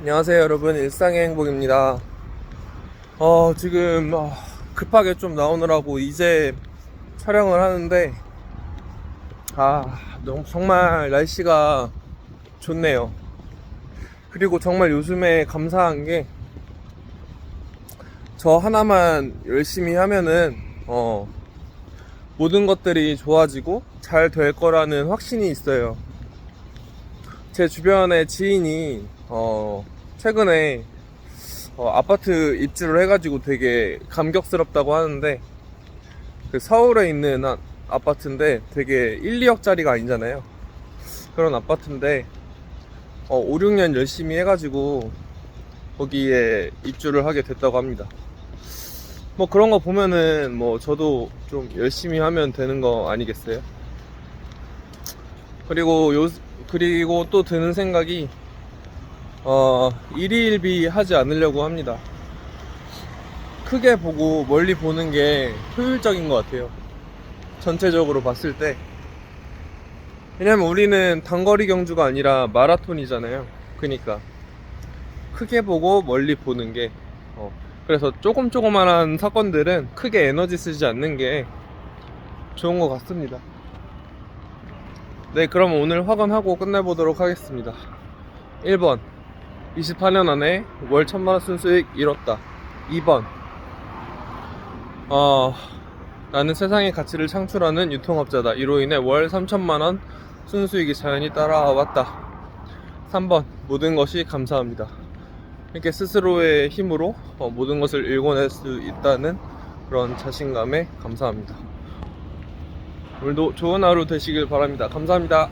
안녕하세요 여러분. 일상의 행복입니다. 어 지금 어, 급하게 좀 나오느라고 이제 촬영을 하는데 아 너무 정말 날씨가 좋네요. 그리고 정말 요즘에 감사한 게 저 하나만 열심히 하면은 어 모든 것들이 좋아지고 잘 될 거라는 확신이 있어요. 제 주변에 지인이 어 최근에 어, 아파트 입주를 해가지고 되게 감격스럽다고 하는데 그 서울에 있는 한 아파트인데 되게 1, 2억짜리가 아니잖아요. 그런 아파트인데 어, 5, 6년 열심히 해가지고 거기에 입주를 하게 됐다고 합니다. 뭐 그런 거 보면은 뭐 저도 좀 열심히 하면 되는 거 아니겠어요? 그리고 요 그리고 또 드는 생각이 어 일희일비 하지 않으려고 합니다. 크게 보고 멀리 보는 게 효율적인 것 같아요. 전체적으로 봤을 때. 왜냐면 우리는 단거리 경주가 아니라 마라톤이잖아요. 그니까 크게 보고 멀리 보는 게 어, 그래서 조금 조그만한 사건들은 크게 에너지 쓰지 않는 게 좋은 것 같습니다. 네, 그럼 오늘 확언하고 끝내보도록 하겠습니다. 1번. 28년 안에 월 천만원 순수익 이뤘다. 2번. 어, 나는 세상의 가치를 창출하는 유통업자다. 이로 인해 월 3천만원 순수익이 자연히 따라왔다. 3번. 모든 것이 감사합니다. 이렇게 스스로의 힘으로 어, 모든 것을 읽어낼 수 있다는 그런 자신감에 감사합니다. 오늘도 좋은 하루 되시길 바랍니다. 감사합니다.